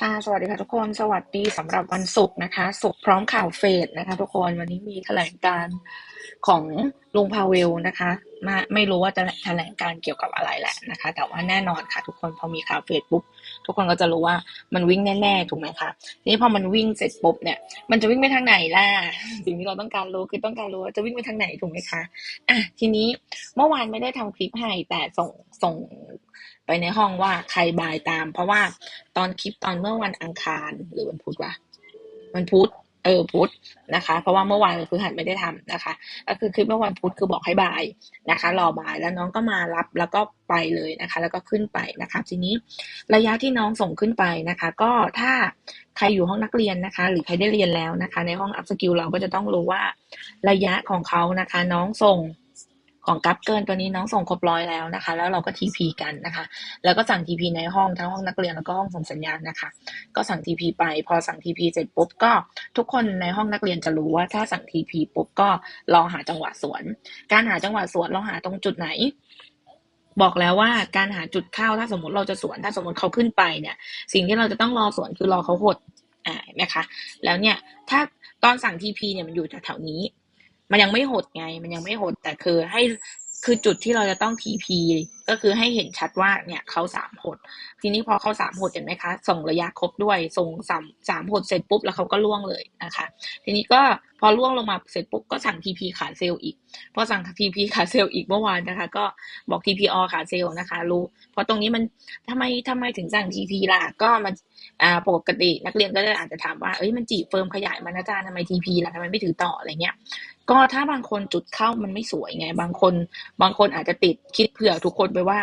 ค่ะ สวัสดีค่ะทุกคน สวัสดีสำหรับวันศุกร์นะคะ ศุกร์พร้อมข่าวเฟดนะคะทุกคน วันนี้มีแถลงการของลุงพาเวลนะคะมาไม่รู้ว่าจะแถลงการเกี่ยวกับอะไรแหละนะคะ แต่ว่าแน่นอนค่ะทุกคนพอมีข่าวเฟดปุ๊บทุกคนก็จะรู้ว่ามันวิ่งแน่ๆถูกไหมคะ นี้พอมันวิ่งเสร็จปุ๊บเนี่ย มันจะวิ่งไปทางไหนล่ะ สิ่งที่เราต้องการรู้คือต้องการรู้ว่าจะวิ่งไปทางไหนถูกไหมคะ อะทีนี้เมื่อวานไม่ได้ทำคลิปให้แต่ส่งส่ง ไปในห้องว่าใครบายตาม เพราะว่าตอนคลิปตอนเมื่อวันอังคารหรือวันพุธวะวันพุธเออพุธนะคะ เพราะว่าเมื่อวานคือหัดไม่ได้ทำนะคะ ก็คือคลิปเมื่อวันพุธคือบอกให้บายนะคะ รอบายแล้วน้องก็มารับแล้วก็ไปเลยนะคะ แล้วก็ขึ้นไปนะคะ ทีนี้ระยะที่น้องส่งขึ้นไปนะคะ ก็ถ้าใครอยู่ห้องนักเรียนนะคะ หรือใครได้เรียนแล้วนะคะ ในห้องอัพสกิลเราก็จะต้องรู้ว่าระยะของเขานะคะ น้องส่ง ของกัปเกินตัวนี้น้องส่งครบร้อยแล้วนะคะ แล้วเราก็ทีพีกันนะคะ แล้วก็สั่งทีพีในห้องทั้งห้องนักเรียนแล้วก็ห้องส่งสัญญาณนะคะ ก็สั่งทีพีไปพอสั่งทีพีเสร็จปุ๊บก็ทุกคนในห้องนักเรียนจะรู้ว่าถ้าสั่งทีพีปุ๊บก็ลองหาจังหวะสวน การหาจังหวะสวนเราหาตรงจุดไหนบอกแล้วว่าการหาจุดเข้าถ้าสมมติเราจะสวนถ้าสมมติเขาขึ้นไปเนี่ย สิ่งที่เราจะต้องรอสวนคือรอเขาหดอ่าเห็นไหมคะแล้วเนี่ยถ้าตอนสั่งทีพีเนี่ยมันอยู่แถวๆนี้ มันยังไม่หดไง มันยังไม่หดแต่คือให้คือจุดที่เราจะต้อง TP ก็คือให้เห็นชัดว่าเนี่ยเขาสามหด ทีนี้พอเขาสามหดเห็นไหมคะ ส่งระยะครบด้วย ส่งสามสามหดเสร็จปุ๊บแล้วเขาก็ล่วงเลยนะคะ ทีนี้ก็พอล่วงลงมาเสร็จปุ๊บก็สั่ง TP ขาเซลล์อีก พอสั่ง TP ขาเซลล์อีกเมื่อวานนะคะ ก็บอก TPO ขาเซลล์นะคะ รู้ เพราะตรงนี้มันทำไมทำไมถึงสั่ง TP ล่ะ ก็มันอ่าปกตินักเรียนก็จะอาจจะถามว่าเอ้ยมันจีบเฟิร์มขยายมันอาจารย์ทำไม TP ล่ะทำไมไม่ถือต่ออะไรเงี้ย ก็ถ้าบางคนจุดเข้ามันไม่สวยไง บางคนบางคนอาจจะติดคิดเผื่อทุกคนไปว่า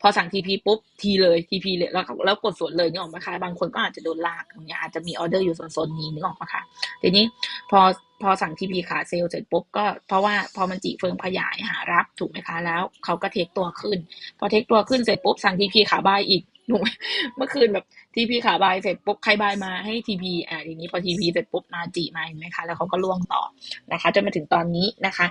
พอสั่ง TP ปุ๊บทีเลย TP เลยแล้วแล้วกดสวนเลยนึกออกไหมคะบางคนก็อาจจะโดนลากอย่างเงี้ยอาจจะมีออเดอร์อยู่โซนๆนี้นึกออกไหมคะทีนี้พอพอสั่ง TP ขาเซลเสร็จปุ๊บก็เพราะว่าพอมันจีเฟิร์มขยายหารับถูกไหมคะแล้วเขาก็เทคตัวขึ้น พอเทคตัวขึ้นเสร็จปุ๊บสั่ง TP ขาบายอีก หมเมื่อคืนแบบทีพีขาบายเสร็จปุ๊บใครบายมาให้ทีพีอ่าทีนี้พอทีพีเสร็จปุ๊บมาจีมาเห็นไหมคะแล้วเขาก็ล่วงต่อนะคะจนมาถึงตอนนี้นะคะ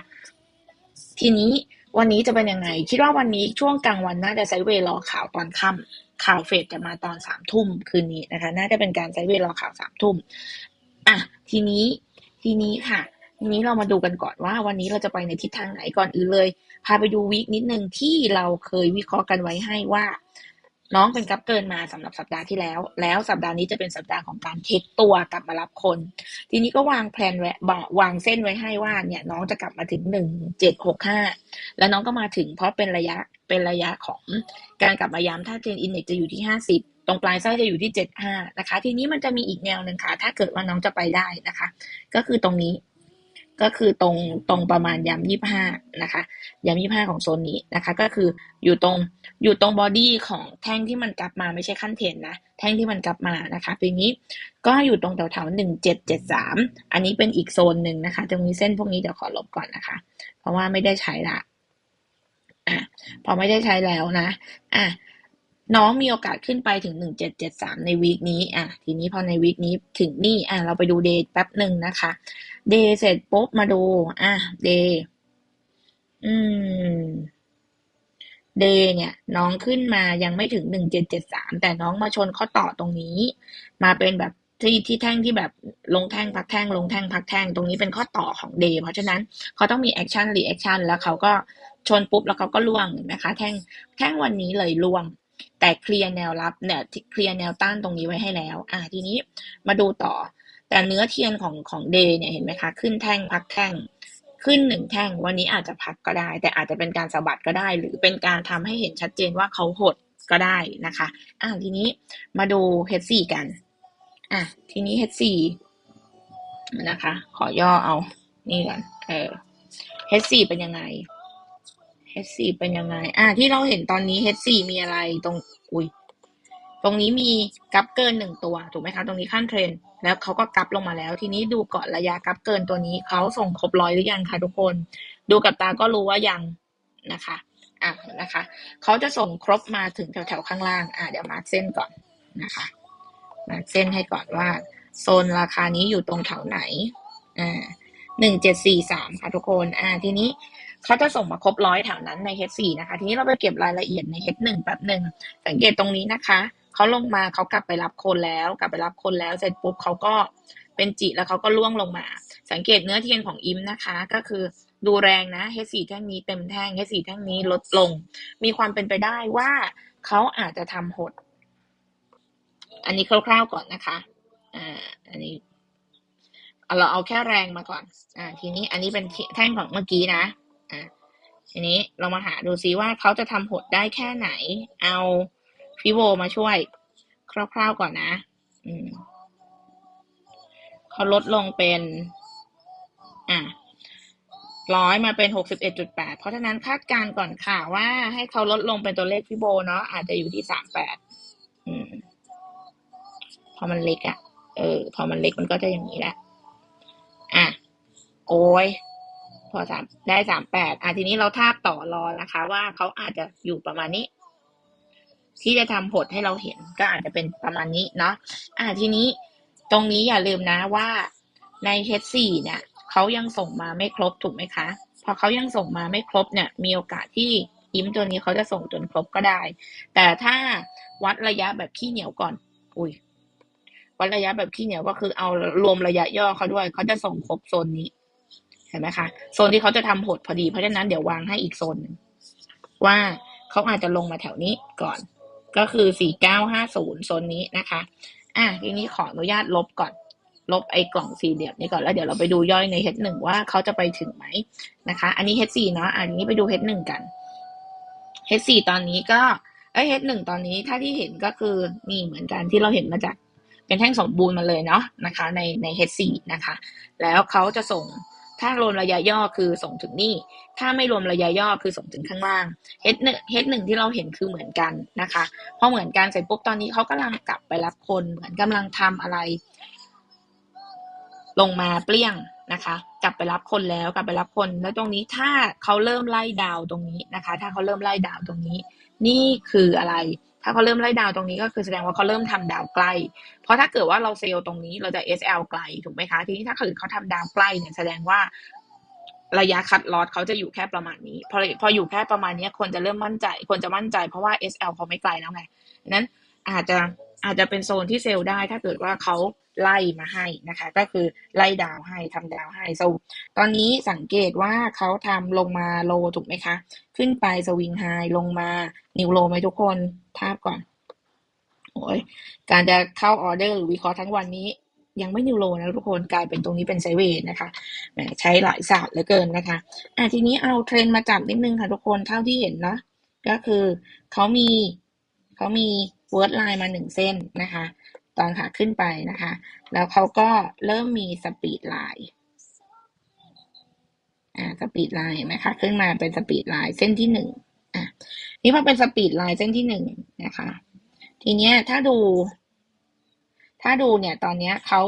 ทีนี้วันนี้จะเป็นยังไง คิดว่าวันนี้ช่วงกลางวันน่าจะไซเวย์รอข่าวตอนค่ำข่าวเฟดจะมาตอนสามทุ่มคืนนี้นะคะ น่าจะเป็นการไซเวย์รอข่าวสามทุ่มอะทีนี้ทีนี้ค่ะทีนี้เรามาดูกันก่อนว่าวันนี้เราจะไปในทิศทางไหนก่อนอื่นเลย พาไปดูวีคนิดนึงที่เราเคยวิเคราะห์กันไว้ให้ว่า น้องเป็นกับเกินมาสำหรับสัปดาห์ที่แล้ว แล้วสัปดาห์นี้จะเป็นสัปดาห์ของการเทคตัวกลับมารับคน ทีนี้ก็วางแผนไว้วางเส้นไว้ให้ว่าเนี่ยน้องจะกลับมาถึงหนึ่งเจ็ดหกห้าแล้วน้องก็มาถึงเพราะเป็นระยะเป็นระยะของการกลับมาย้ำถ้าเจนอินเด็กจะอยู่ที่ห้าสิบตรงปลายไส้จะอยู่ที่เจ็ดห้านะคะ ทีนี้มันจะมีอีกแนวหนึ่งค่ะ ถ้าเกิดว่าน้องจะไปได้นะคะ ก็คือตรงนี้ ก็คือตรงตรงประมาณย้ำยี่ห้านะคะย้ำยี่ห้าของโซนนี้นะคะ ก็คืออยู่ตรงอยู่ตรงบอดี้ของแท่งที่มันกลับมาไม่ใช่ขั้นเทนนะแท่งที่มันกลับมานะคะปีนี้ก็อยู่ตรงแถวๆหนึ่งเจ็ดเจ็ดสามอันนี้เป็นอีกโซนหนึ่งนะคะ ตรงนี้เส้นพวกนี้เดี๋ยวขอลบก่อนนะคะ เพราะว่าไม่ได้ใช้ละอะพอไม่ได้ใช้แล้วนะอะ น้องมีโอกาสขึ้นไปถึงหนึ่งเจ็ดเจ็ดสามในวีคนี้ อะ ทีนี้พอในวีคนี้ถึงนี่ อะ เราไปดูเดย์แป๊บหนึ่งนะคะ เดย์เสร็จปุ๊บมาดู อะ เดย์อืม เดย์เนี่ย น้องขึ้นมายังไม่ถึงหนึ่งเจ็ดเจ็ดสามแต่น้องมาชนข้อต่อตรงนี้ มาเป็นแบบที่ที่แท่งที่แบบลงแท่งพักแท่งลงแท่งพักแท่งตรงนี้เป็นข้อต่อของเดย์เพราะฉะนั้นเขาต้องมีแอคชั่นรีแอคชั่นแล้วเขาก็ชนปุ๊บแล้วเขาก็ล่วงนะคะ แท่งแท่งวันนี้เลยล่วง แต่เคลียร์แนวรับเนี่ยเคลียร์แนวต้านตรงนี้ไว้ให้แล้ว อ่าทีนี้มาดูต่อ แต่เนื้อเทียนของของเดย์เนี่ยเห็นไหมคะ ขึ้นแท่งพักแท่ง ขึ้นหนึ่งแท่ง วันนี้อาจจะพักก็ได้ แต่อาจจะเป็นการสะบัดก็ได้ หรือเป็นการทำให้เห็นชัดเจนว่าเขาหดก็ได้นะคะ อ่าทีนี้มาดู H4 กัน อะทีนี้ H4 นะคะ ขอย่อเอา นี่ก่อน เออ H4 เป็นยังไง H4 เป็นยังไง อ่า ที่เราเห็นตอนนี้ H4 มีอะไรตรง อุ้ย ตรงนี้มีกราฟเกินหนึ่งตัว ถูกไหมคะ ตรงนี้ขั้นเทรน แล้วเขาก็กราฟลงมาแล้ว ทีนี้ดูก่อนระยะกราฟเกินตัวนี้ เขาส่งครบร้อยหรือยังคะทุกคน ดูกับตาก็รู้ว่ายังนะคะ อะนะคะ เขาจะส่งครบมาถึงแถวๆข้างล่าง อะเดี๋ยวมาร์กเส้นก่อนนะคะ มาร์กเส้นให้ก่อนว่าโซนราคานี้อยู่ตรงแถวไหน อ่าหนึ่งเจ็ดสี่สามค่ะทุกคน อ่า ทีนี้ เขาจะส่งมาครบร้อยแถวนั้นใน H4 นะคะทีนี้เราไปเก็บรายละเอียดใน H1 แป๊บหนึ่งสังเกตตรงนี้นะคะเขาลงมาเขากลับไปรับคนแล้ว กลับไปรับคนแล้วเสร็จปุ๊บเขาก็เป็นจิแล้วเขาก็ล่วงลงมา สังเกตเนื้อเทียนของอิมนะคะ ก็คือดูแรงนะ H4 แท่งนี้เต็มแท่ง H4 แท่งนี้ลดลง มีความเป็นไปได้ว่าเขาอาจจะทำหด อันนี้คร่าวๆก่อนนะคะอ่าอันนี้เอาเราเอาแค่แรงมาก่อน อ่า ทีนี้อันนี้เป็นแท่งของเมื่อกี้นะ อ่าทีนี้เรามาหาดูซิว่าเขาจะทำหดได้แค่ไหน เอาฟิโวมาช่วย คร่าวๆก่อนนะ อืมเขาลดลงเป็น อ่าร้อยมาเป็นหกสิบเอ็ดจุดแปดเพราะฉะนั้นคาดการณ์ก่อนค่ะว่าให้เขาลดลงเป็นตัวเลขฟิโบเนาะอาจจะอยู่ที่สามแปดพอมันเล็กอะ่ะ เออ พอมันเล็กมันก็จะอย่างนี้แหละ อะ โอ้ย พอสามได้สามแปดอะทีนี้เราทาบต่อรอนะคะ ว่าเขาอาจจะอยู่ประมาณนี้ ที่จะทำผลให้เราเห็นก็อาจจะเป็นประมาณนี้เนาะอะทีนี้ตรงนี้อย่าลืมนะว่าใน H4 เนี่ยเขายังส่งมาไม่ครบถูกไหมคะ พอเขายังส่งมาไม่ครบเนี่ย มีโอกาสที่อิมตัวนี้เขาจะส่งจนครบก็ได้ แต่ถ้าวัดระยะแบบขี้เหนียวก่อน อุ้ยวัดระยะแบบขี้เหนียวก็คือเอารวมระยะย่อเขาด้วย เขาจะส่งครบโซนนี้ ห็นไหมคะโซนที่เขาจะทำหดพอดีเพราะฉะนั้นเดี๋ยววางให้อีกโซนหนึ่งว่าเขาอาจจะลงมาแถวนี้ก่อน ก็คือสี่เก้าห้าศูนย์โซนนี้นะคะ อะทีนี้ขออนุญาตลบก่อน ลบไอ้กล่องสี่เหลี่ยมนี้ก่อนแล้วเดี๋ยวเราไปดูย่อยใน H1 ว่าเขาจะไปถึงไหมนะคะ อันนี้ H4 เนาะอันนี้ไปดู H1 กัน H4 ตอนนี้ก็เอ้ย H1 ตอนนี้ถ้าที่เห็นก็คือนี่เหมือนกันที่เราเห็นมาจากเป็นแท่งสมบูรณ์มาเลยเนาะนะคะ ในใน H4 นะคะ แล้วเขาจะส่ง ถ้ารวมระยะย่อคือส่งถึงนี่ ถ้าไม่รวมระยะย่อคือส่งถึงข้างล่าง H1 H1 ที่เราเห็นคือเหมือนกันนะคะพอเหมือนกันเสร็จปุ๊บตอนนี้เขากำลังกลับไปรับคนเหมือนกำลังทำอะไร ลงมาเปลี่ยงนะคะ กลับไปรับคนแล้วกลับไปรับคน แล้วตรงนี้ถ้าเขาเริ่มไล่ดาวตรงนี้นะคะ ถ้าเขาเริ่มไล่ดาวตรงนี้ นี่คืออะไร ถ้าเขาเริ่มไล่ดาวตรงนี้ก็คือแสดงว่าเขาเริ่มทำดาวใกล้ เพราะถ้าเกิดว่าเราเซลล์ตรงนี้เราจะ SL ไกลถูกไหมคะทีนี้ถ้าเกิดเขาทำดาวใกล้เนี่ยแสดงว่าระยะคัดลอตเขาจะอยู่แค่ประมาณนี้ พอพออยู่แค่ประมาณนี้คนจะเริ่มมั่นใจ คนจะมั่นใจเพราะว่า SL เขาไม่ไกลแล้วไงนั้นอาจจะอาจจะเป็นโซนที่เซลล์ได้ ถ้าเกิดว่าเขา ไล่มาให้นะคะ ก็คือไล่ดาวให้ทำดาวให้โซตอนนี้สังเกตว่าเขาทำลงมาโลถูกไหมคะ ขึ้นไปสวิงไฮลงมานิวโลไหมทุกคนทาบก่อนโอ้ยการจะเข้าออเดอร์หรือวิเคราะห์ทั้งวันนี้ ยังไม่นิวโลนะทุกคนกลายเป็นตรงนี้เป็นไซเวย์นะคะแหมใช้หลายศาสตร์เหลือเกินนะคะอะทีนี้เอาเทรนมาจับนิดนึงค่ะทุกคนเท่าที่เห็นนะก็คือเขามีเขามีเวิร์ดไลน์มาหนึ่งเส้นนะคะ ตอนขาขึ้นไปนะคะ แล้วเขาก็เริ่มมีสปีดไลน์อ่าสปีดไลน์เห็นไหมคะขึ้นมาเป็นสปีดไลน์เส้นที่หนึ่งอะนี่พอเป็นสปีดไลน์เส้นที่หนึ่งนะคะ ทีเนี้ยถ้าดู ถ้าดูเนี่ยตอนเนี้ยเขา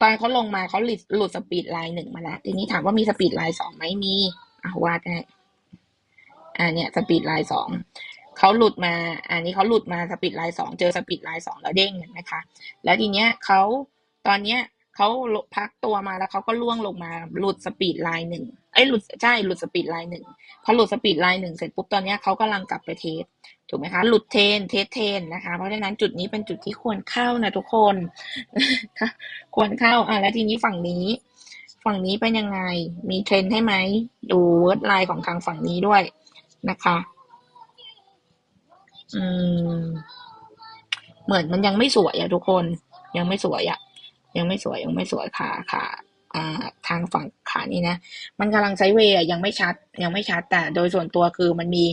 ตอนเขาลงมาเขาหลุดหลุดสปีดไลน์หนึ่งมาแล้ว ทีนี้ถามว่ามีสปีดไลน์สองไหมมีอะวาดให้อ่าเนี่ยสปีดไลน์สอง เขาหลุดมา อันนี้เขาหลุดมาสปีดไลน์สองเจอสปีดไลน์สองแล้วเด้งเห็นไหมคะ แล้วทีเนี้ยเขาตอนเนี้ยเขาพักตัวมาแล้วเขาก็ล่วงลงมาหลุดสปีดไลน์หนึ่งไอ้ยหลุดใช่หลุดสปีดไลน์หนึ่งพอหลุดสปีดไลน์หนึ่งเสร็จปุ๊บตอนเนี้ยเขากำลังกลับไปเทสถูกไหมคะหลุดเทนเทสเทนนะคะเพราะฉะนั้นจุดนี้เป็นจุดที่ควรเข้านะทุกคนควรเข้าอะแล้วทีนี้ฝั่งนี้ ฝั่งนี้เป็นยังไงมีเทรนให้ไหมดูเวิร์ดไลน์ของทางฝั่งนี้ด้วยนะคะ อืม เหมือนมันยังไม่สวยอะทุกคน ยังไม่สวยอะยังไม่สวยยังไม่สวยขาขาอ่า ทางฝั่งขานี้นะ มันกำลังไซด์เวย์ยังไม่ชัด ยังไม่ชัดแต่โดยส่วนตัวคือมันมี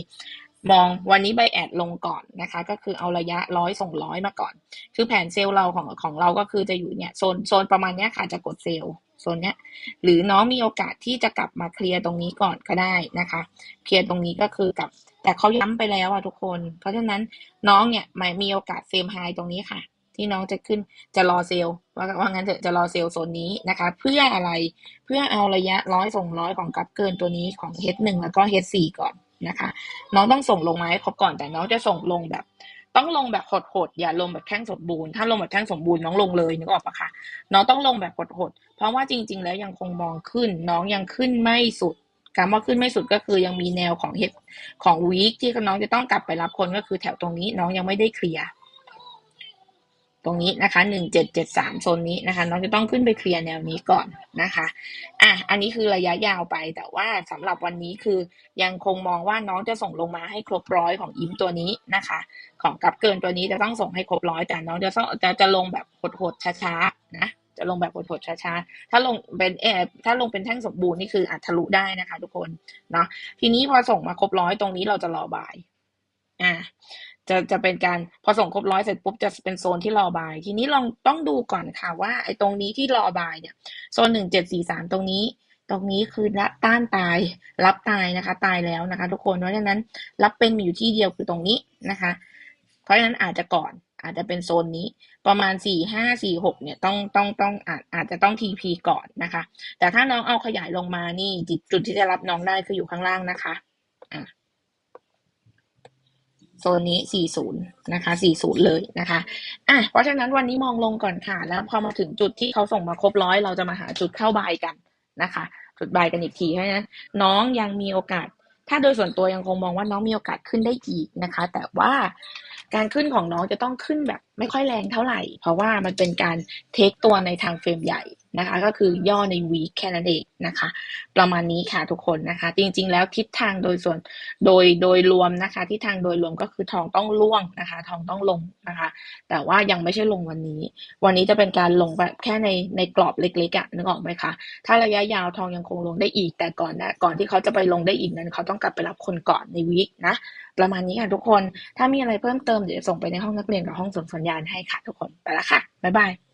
มองวันนี้ใบแอดลงก่อนนะคะ ก็คือเอาระยะร้อยส่งร้อยมาก่อน คือแผนเซลล์เราของของเราก็คือจะอยู่เนี่ยโซนโซนประมาณเนี้ยค่ะจะกดเซลล์โซนเนี้ย หรือน้องมีโอกาสที่จะกลับมาเคลียร์ตรงนี้ก่อนก็ได้นะคะ เคลียร์ตรงนี้ก็คือกับ แต่เขาย้ำไปแล้วอะทุกคน เพราะฉะนั้นน้องเนี่ยไม่มีโอกาสเซมไฮตรงนี้ค่ะ ที่น้องจะขึ้นจะรอเซลล์ว่าว่างั้นเถอะจะรอเซลล์โซนนี้นะคะ เพื่ออะไรเพื่อเอาระยะร้อยส่งร้อยของกับเกินตัวนี้ของ H1 แล้วก็ H4 ก่อน นะคะ น้องต้องส่งลงมาให้ครบก่อนแต่น้องจะส่งลงแบบ ต้องลงแบบโหดๆอย่าลงแบบแข้งสมบูรณ์ถ้าลงแบบแข้งสมบูรณ์น้องลงเลยนึกออกปะคะน้องต้องลงแบบโหดๆเพราะว่าจริง ๆ แล้วยังคงมองขึ้น น้องยังขึ้นไม่สุดคำว่าขึ้นไม่สุดก็คือยังมีแนวของเฮดของวีคที่น้องจะต้องกลับไปรับคนก็คือแถวตรงนี้น้องยังไม่ได้เคลียร์ ตรงนี้นะคะหนึ่งเจ็ดเจ็ดสามโซนนี้นะคะ น้องจะต้องขึ้นไปเคลียร์แนวนี้ก่อนนะคะ อะ อันนี้คือระยะยาวไปแต่ว่าสำหรับวันนี้คือยังคงมองว่าน้องจะส่งลงมาให้ครบร้อยของอิมตัวนี้นะคะ ของกับเกินตัวนี้จะต้องส่งให้ครบร้อยแต่น้องจะจะจะลงแบบหดๆช้าๆนะจะลงแบบหดๆช้าๆ ถ้าลงเป็นเออถ้าลงเป็นแท่งสมบูรณ์นี่คืออาจทะลุได้นะคะ ทุกคนเนาะ ทีนี้พอส่งมาครบร้อยตรงนี้เราจะรอบาย อ่า จะจะเป็นการพอส่งครบร้อยเสร็จปุ๊บจะเป็นโซนที่รอบาย ทีนี้ลองต้องดูก่อนค่ะว่าไอ้ตรงนี้ที่รอบายเนี่ยโซนหนึ่งเจ็ดสี่สามตรงนี้ ตรงนี้คือละต้านตายรับตายนะคะ ตายแล้วนะคะ ทุกคนเพราะฉะนั้นรับเป็นมีอยู่ที่เดียวคือตรงนี้นะคะ เพราะฉะนั้นอาจจะก่อนอาจจะเป็นโซนนี้ประมาณสี่ห้าสี่หกเนี่ยต้องต้องต้องอาจอาจจะต้องทีพีก่อนนะคะ แต่ถ้าน้องเอาขยายลงมานี่จุดจุดที่จะรับน้องได้คืออยู่ข้างล่างนะคะอะ โซนนี้ 40 นะคะ 40 เลยนะคะ อะ เพราะฉะนั้นวันนี้มองลงก่อนค่ะ แล้วพอมาถึงจุดที่เขาส่งมาครบร้อย เราจะมาหาจุดเข้าบายกันนะคะ จุดบายกันอีกทีเพราะฉะนั้นน้องยังมีโอกาส ถ้าโดยส่วนตัวยังคงมองว่าน้องมีโอกาสขึ้นได้อีกนะคะ แต่ว่าการขึ้นของน้องจะต้องขึ้นแบบไม่ค่อยแรงเท่าไหร่ เพราะว่ามันเป็นการเทคตัวในทางเฟรมใหญ่ นะคะ ก็คือย่อในวีคแค่นั้นเองนะคะ ประมาณนี้ค่ะทุกคนนะคะ จริงๆ แล้วทิศทางโดยส่วนโดยโดยรวมนะคะ ทิศทางโดยรวมก็คือทองต้องล่วงนะคะ ทองต้องลงนะคะ แต่ว่ายังไม่ใช่ลงวันนี้ วันนี้จะเป็นการลงแบบแค่ในในกรอบเล็กๆอะนึกออกไหมคะ ถ้าระยะยาวทองยังคงลงได้อีก แต่ก่อนนะก่อนที่เขาจะไปลงได้อีกนั้น เขาต้องกลับไปรับคนก่อนในวีคนะ ประมาณนี้ค่ะทุกคน ถ้ามีอะไรเพิ่มเติมเดี๋ยวส่งไปในห้องนักเรียนกับห้องส่งสัญญาณให้ค่ะทุกคน ไปละค่ะ บ๊ายบาย